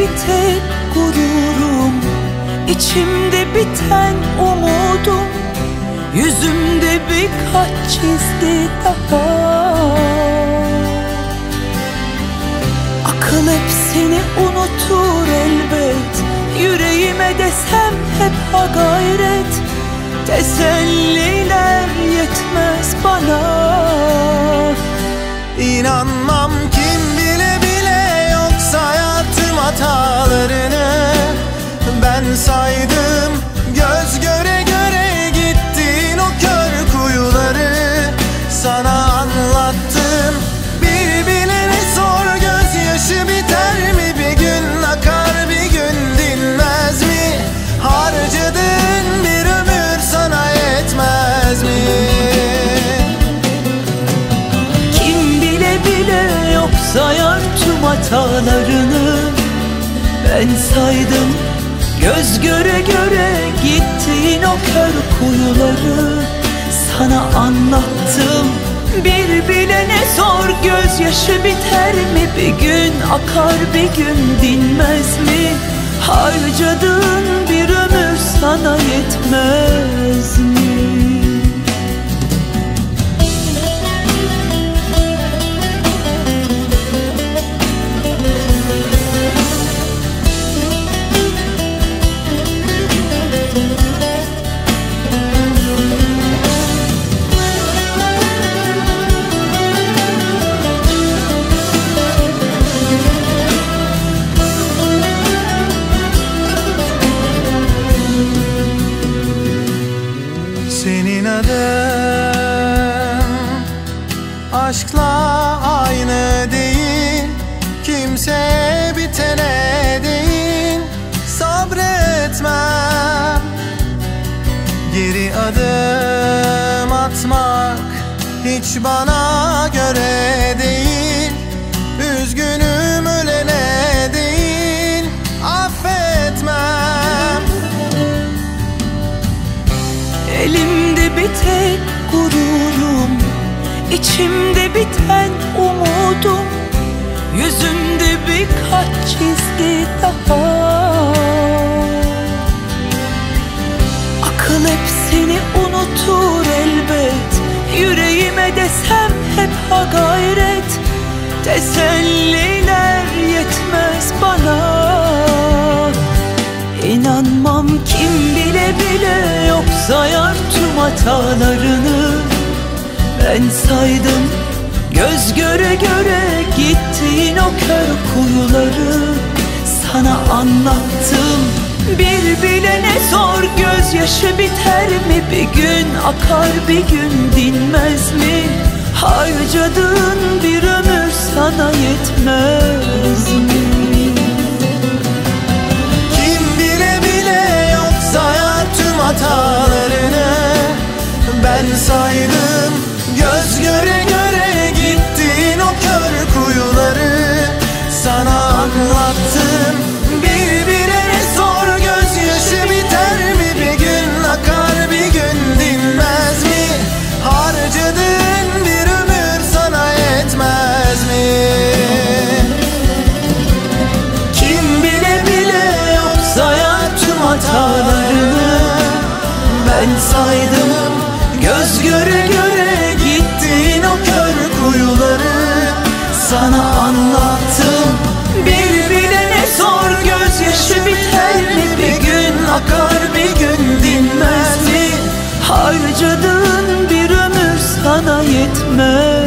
bir tek gururum. İçimde biten umudum. Yüzümde birkaç çizgi daha. Akıl hep seni unutur elbet. Yüreğime desem hep ha gayret. Teselliler yetmez bana hatalarını Ben saydım. Göz göre göre gittiğin o kör kuyuları Sana anlattım. Bir bilene sor gözyaşı biter mi? Bir gün akar bir gün dinmez mi? Harcadığın bir ömür sana yetmez aşkla aynı değil Kimseye bitene değil. Sabretmem Geri adım atmak hiç bana göre değil. Üzgünüm ölene değil affetmem. Elimde bir tek gururum içimde biten umudum Yüzümde birkaç çizgi daha. Akıl hep seni unutur elbet Yüreğime desem hep ha gayret. Teselliler yetmez bana. İnanmam kim bile bile yok sayar tüm hatalarını Ben saydım. Göz göre göre gittiğin o kör kuyuları Sana anlattım. Bir bilene sor gözyaşı biter mi? Bir gün akar bir gün dinmez mi? Harcadığın bir ömür sana yetmez mi? Kim bile bile yok sayar tüm hatalarını Ben saydım Ben saydım göz göre göre gittiğin o kör kuyuları. Sana anlattım bir bilene sor gözyaşı biter mi? Bir gün akar bir gün dinmez mi? Harcadığın bir ömür sana yetmez